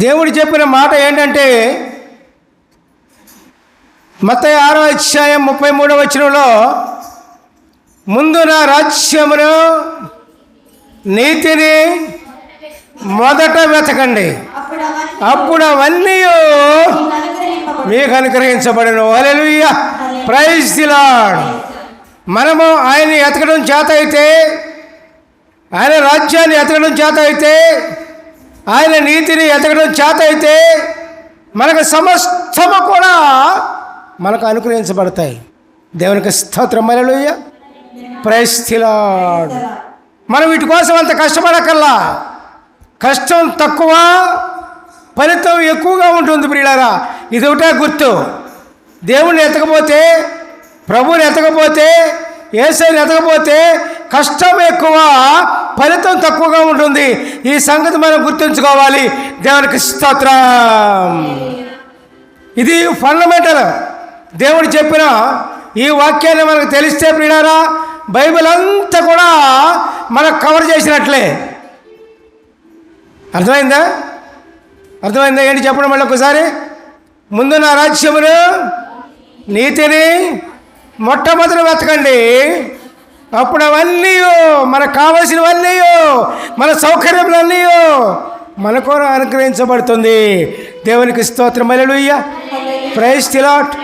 దేవుడు చెప్పిన మాట ఏంటంటే మత ఆరో అధ్యాయం ముప్పై మూడవ వచనంలో ముందు నా రాజ్యమును నీతిని మొదట వెతకండి. అప్పుడు అవన్నీ మీకు అనుగ్రహించబడను. ప్రైజ్ ది మనము ఆయన ఎతకడం చేత అయితే ఆయన రాజ్యాన్ని ఎతకడం చేత అయితే ఆయన నీతిని ఎతకడం చేత అయితే మనకు సమస్తము కూడా మనకు అనుగ్రహించబడతాయి. దేవునికి స్తోత్రం. హల్లెలూయ. ప్రైజ్ మనం వీటి కోసం అంత కష్టపడకల్లా కష్టం తక్కువ ఫలితం ఎక్కువగా ఉంటుంది ప్రియులారా. ఇది ఒకటే గుర్తు. దేవుణ్ణి ఎతకపోతే ప్రభువుని ఎతకపోతే ఏసైని ఎతకపోతే కష్టం ఎక్కువ ఫలితం తక్కువగా ఉంటుంది. ఈ సంగతి మనం గుర్తుంచుకోవాలి. దేవునికి స్తోత్రం. ఇది ఫండమెంటల్ దేవుడు చెప్పిన ఈ వాక్యాన్ని మనకు తెలిస్తే ప్రియారా బైబిల్ అంతా కూడా మనకు కవర్ చేసినట్లే. అర్థమైందా? అర్థమైందా? ఏంటి చెప్పడం మళ్ళీ ఒకసారి. ముందు నా రాజ్యమును నీతిని మొట్టమొదటి వెతకండి. అప్పుడు అవన్నీయో మనకు కావలసినవన్నీయో మన సౌకర్యములన్నీ మనకు అనుగ్రహించబడుతుంది. దేవునికి స్తోత్రం. మల్లెలుయ్య ప్రైజ్ తిలాట్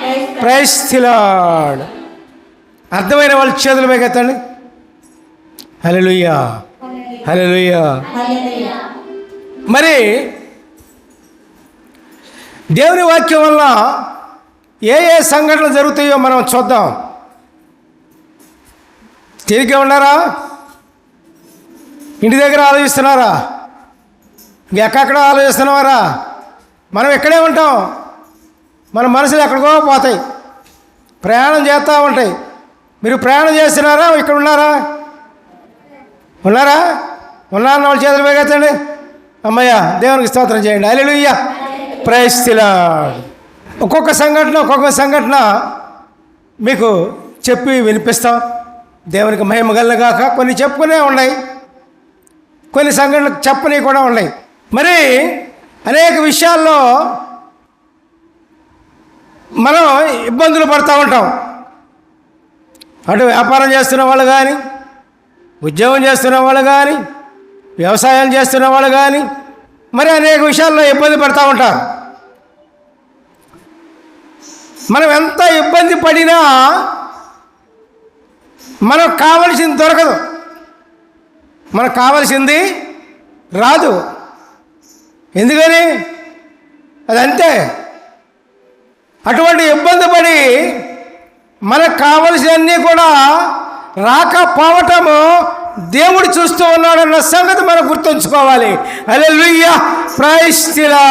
ప్రైజ్ తిలాడ్ అర్థమైన వాళ్ళ చేతులు పైకెత్తండి హల్లెలూయా. హల్లెలూయా. మరి దేవుని వాక్యం వల్ల ఏ ఏ సంఘటనలు జరుగుతాయో మనం చూద్దాం. తిరిగి ఉన్నారా ఇంటి దగ్గర ఆలోచిస్తున్నారా? ఎక్కడెక్కడ ఆలోచిస్తున్నారా మనం ఇక్కడే ఉంటాం. మన మనసులు ఎక్కడికో పోతాయి. ప్రయాణం చేస్తూ ఉంటాయి. మీరు ప్రయాణం చేస్తున్నారా? ఇక్కడ ఉన్నారా? ఉన్నారా? ఉన్నారన్న వాళ్ళ చేతులు పైకెత్తండి అమ్మయ్య దేవునికి స్తోత్రం చేయండి. అలెలుయ్య ప్రయస్తిలా ఒక్కొక్క సంఘటన ఒక్కొక్క సంఘటన మీకు చెప్పి వినిపిస్తాం. దేవునికి మహిమ గల్లగాక కొన్ని చెప్పుకునే ఉన్నాయి. కొన్ని సంఘటనలు చెప్పని కూడా ఉన్నాయి. మరి అనేక విషయాల్లో మనం ఇబ్బందులు పడుతూ ఉంటాం. అటు వ్యాపారం చేస్తున్న వాళ్ళు కానీ ఉద్యోగం చేస్తున్న వాళ్ళు కానీ వ్యవసాయం చేస్తున్న వాళ్ళు కానీ మరి అనేక విషయాల్లో ఇబ్బంది పడుతూ ఉంటారు మనం ఎంత ఇబ్బంది పడినా మనకు కావలసింది దొరకదు. మనకు కావలసింది రాదు. ఎందుకని? అది అంతే అటువంటి ఇబ్బంది పడి మనకు కావలసినన్నీ కూడా రాకపోవటము దేవుడు చూస్తూ ఉన్నాడన్న సంగతి మనం గుర్తుంచుకోవాలి. అదే లుయ్య ప్రైస్తిలా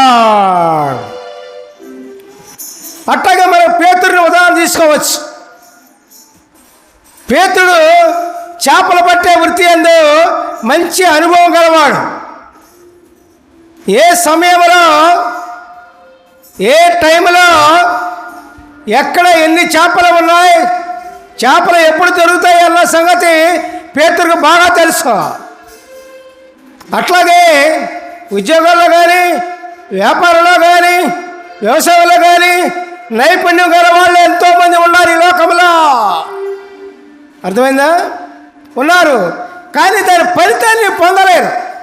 అట్టగా మనం పేతుడిని ఉదాహరణ తీసుకోవచ్చు. పేతుడు చేపలు పట్టే వృత్తి అందు మంచి అనుభవం గలవాడు. ఏ సమయంలో ఏ టైంలో ఎక్కడ ఎన్ని చేపలు ఉన్నాయి చేపలు ఎప్పుడు దొరుకుతాయి అన్న సంగతి పేతుడికి బాగా తెలుసు. అట్లాగే ఉద్యోగాల్లో కానీ వ్యాపారంలో కానీ వ్యవసాయంలో కానీ నైపుణ్యం గల వాళ్ళు ఎంతోమంది ఉన్నారు ఈ లోకంలో. అర్థమైందా? ఉన్నారు. కానీ దాని ఫలితాన్ని పొందలేరు.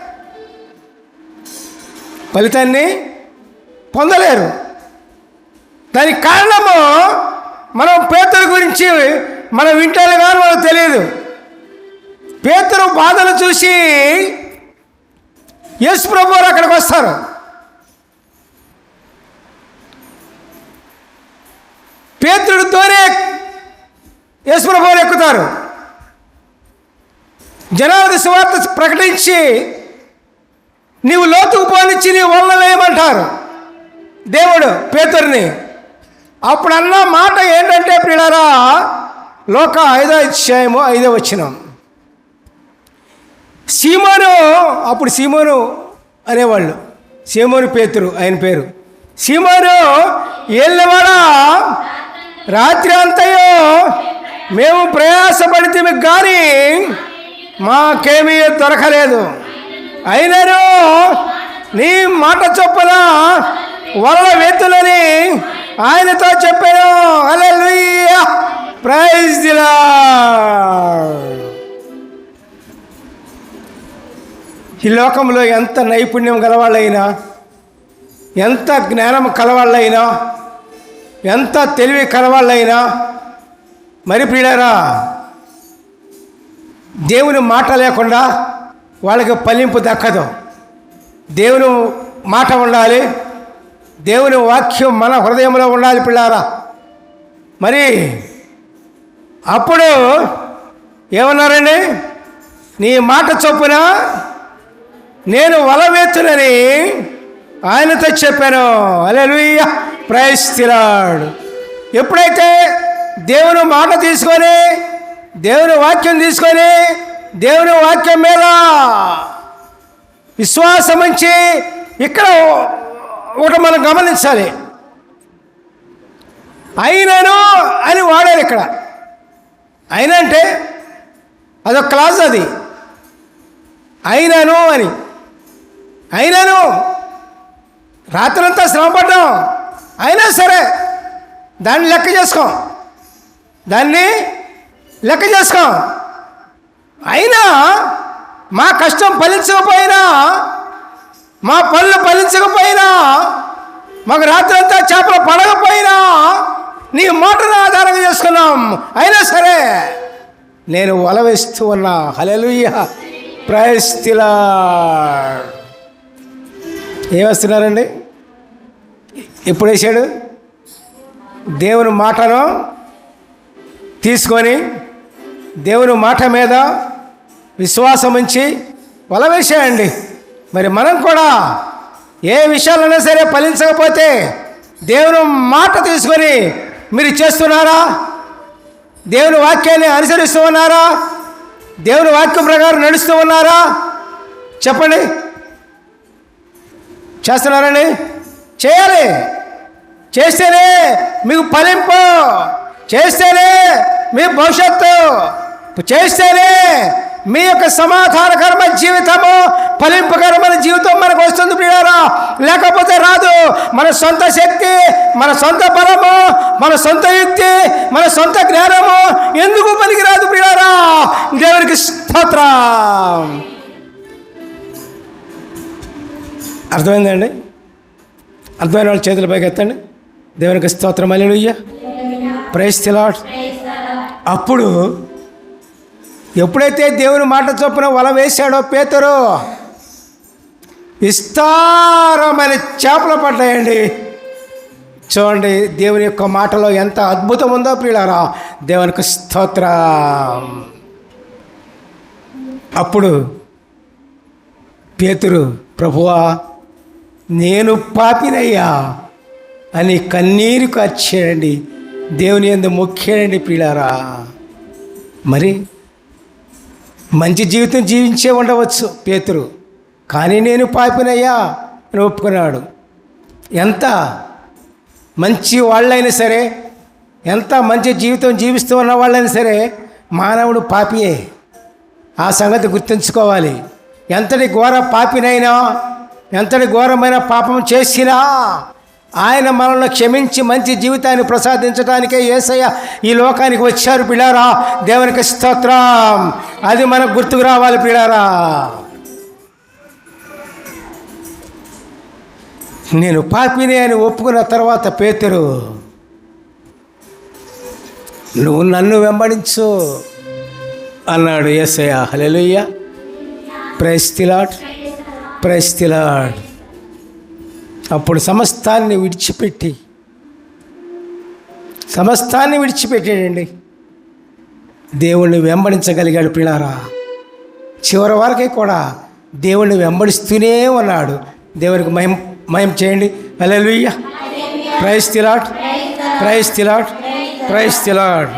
ఫలితాన్ని పొందలేరు. దానికి కారణము మనం పేతుల గురించి మనం వింటారు కానీ మనకు తెలియదు. పేతురు బాధలు చూసి యేసు ప్రభు అక్కడికి వస్తారు. పేతుడితోనే యేసు ప్రభు ఎక్కుతారు. జనాలకు సువార్త ప్రకటించి నీవు లోతుకు పోనిచ్చి నీ వల్ల వేయమంటారు దేవుడు పేతుర్ని అప్పుడు అన్న మాట ఏంటంటే పిల్లరా లోక ఐదో అధ్యాయము ఐదో వచ్చినాం సీమోను అప్పుడు సీమోను అనేవాళ్ళు. సీమోను పేతురు ఆయన పేరు. సీమోను ఏళ్ళవాడా? రాత్రి అంతయో మేము ప్రయాసపడితే కానీ మాకేమీ దొరకలేదు. అయినను నీ మాట చొప్పున వలల వెతులని ఆయనతో చెప్పాను. హల్లెలూయా. ప్రైజ్ దిలా ఈ లోకంలో ఎంత నైపుణ్యం గలవాళ్ళైనా ఎంత జ్ఞానం కలవాళ్ళైనా ఎంత తెలివి కలవాళ్ళైనా మరి ప్రియులారా దేవుని మాట లేకుండా వాళ్ళకి ఫలింపు దక్కదు. దేవుని మాట ఉండాలి. దేవుని వాక్యం మన హృదయంలో ఉండాలి పిల్లారా. మరి అప్పుడు ఏమన్నారండి? నీ మాట చొప్పున నేను వలవేతునని ఆయనతో చెప్పాను. అలెలుయ్య ప్రయస్తిరాడు ఎప్పుడైతే దేవుని మాట తీసుకొని దేవుని వాక్యం తీసుకొని దేవుని వాక్యం మీద విశ్వాసం ఉంచి ఇక్కడ ఒకటి మనం గమనించాలి. అయినను అని వాడారు ఇక్కడ. అయినా అంటే అదొక క్లాస్ అది. అయినాను అని. అయినాను రాత్రంతా శ్రమపడ్డాం. అయినా సరే దాన్ని లెక్క చేసుకో. దాన్ని లెక్క చేసుకో. అయినా మా కష్టం ఫలించకపోయినా మా పనులు ఫలించకపోయినా మాకు రాత్రంతా చేపలు పడకపోయినా నీ మాటను ఆధారంగా చేసుకున్నాం. అయినా సరే నేను వల వేస్తూ ఉన్నా. హలెలుయ్య ప్రయస్తిలా ఏమేస్తున్నారండి ఎప్పుడు వేసాడు? దేవుని మాటను తీసుకొని దేవుని మాట మీద విశ్వాసం ఉంచి వల వేసేయండి. మరి మనం కూడా ఏ విషయాలైనా సరే ఫలించకపోతే దేవుని మాట తీసుకొని మీరు చేస్తున్నారా? దేవుని వాక్యాన్ని అనుసరిస్తూ ఉన్నారా? దేవుని వాక్యం ప్రకారం నడుస్తూ ఉన్నారా? చెప్పండి. చేస్తున్నారండి? చేయాలి. చేస్తేనే మీకు ఫలింపు. చేస్తేనే మీ భవిష్యత్తు. చేస్తేనే మీ యొక్క సమాధానకరమైన జీవితము ఫలింపకరమైన జీవితం మనకు వస్తుంది ప్రియారా లేకపోతే రాదు. మన సొంత శక్తి మన సొంత బలము మన సొంత యుక్తి మన సొంత జ్ఞానము ఎందుకు పనికి రాదు ప్రియారా దేవునికి స్తోత్రం. అర్థమైందండి? అర్థమైన వాళ్ళ చేతుల పైకి ఎత్తండి. దేవునికి స్తోత్రం. అల్లుయ్య ప్రైస్ తిలాట్ అప్పుడు ఎప్పుడైతే దేవుని మాట చొప్పున వల వేశాడో పేతరు విస్తారమైన చేపలు పడ్డాయండి. చూడండి దేవుని యొక్క మాటలో ఎంత అద్భుతం ఉందో ప్రియులారా దేవునికి స్తోత్ర. అప్పుడు పేతురు ప్రభువా నేను పాపినయ్యా అని కన్నీరు కార్చాడండి దేవుని ఎందు మొక్కేయండి ప్రియులారా. మరి మంచి జీవితం జీవించే ఉండవచ్చు పేతురు. కానీ నేను పాపినయ్యా అని ఒప్పుకున్నాడు. ఎంత మంచి వాళ్ళైనా సరే ఎంత మంచి జీవితం జీవిస్తూ ఉన్న వాళ్ళైనా సరే మానవుడు పాపియే. ఆ సంగతి గుర్తుంచుకోవాలి. ఎంతటి ఘోర పాపినైనా ఎంతటి ఘోరమైన పాపం చేసినా ఆయన మనల్ని క్షమించి మంచి జీవితాన్ని ప్రసాదించడానికే ఏసయ్య ఈ లోకానికి వచ్చారు పిల్లారా. దేవునికి స్తోత్రం. అది మనకు గుర్తుకు రావాలి పిల్లారా. నేను పాపిని అని ఒప్పుకున్న తర్వాత పేతురు నువ్వు నన్ను వెంబడించు అన్నాడు ఏసయ్య. హలెలుయ్య ప్రైస్తిలాడ్ ప్రైస్తిలాడ్ అప్పుడు సమస్తాన్ని విడిచిపెట్టి సమస్తాన్ని విడిచిపెట్టాడండి దేవుణ్ణి వెంబడించగలిగాడు పిల్లారా. చివరి వరకే కూడా దేవుణ్ణి వెంబడిస్తూనే ఉన్నాడు. దేవునికి మహిమ మహిమ చేయండి. Hallelujah. Praise the Lord praise the Lord praise the Lord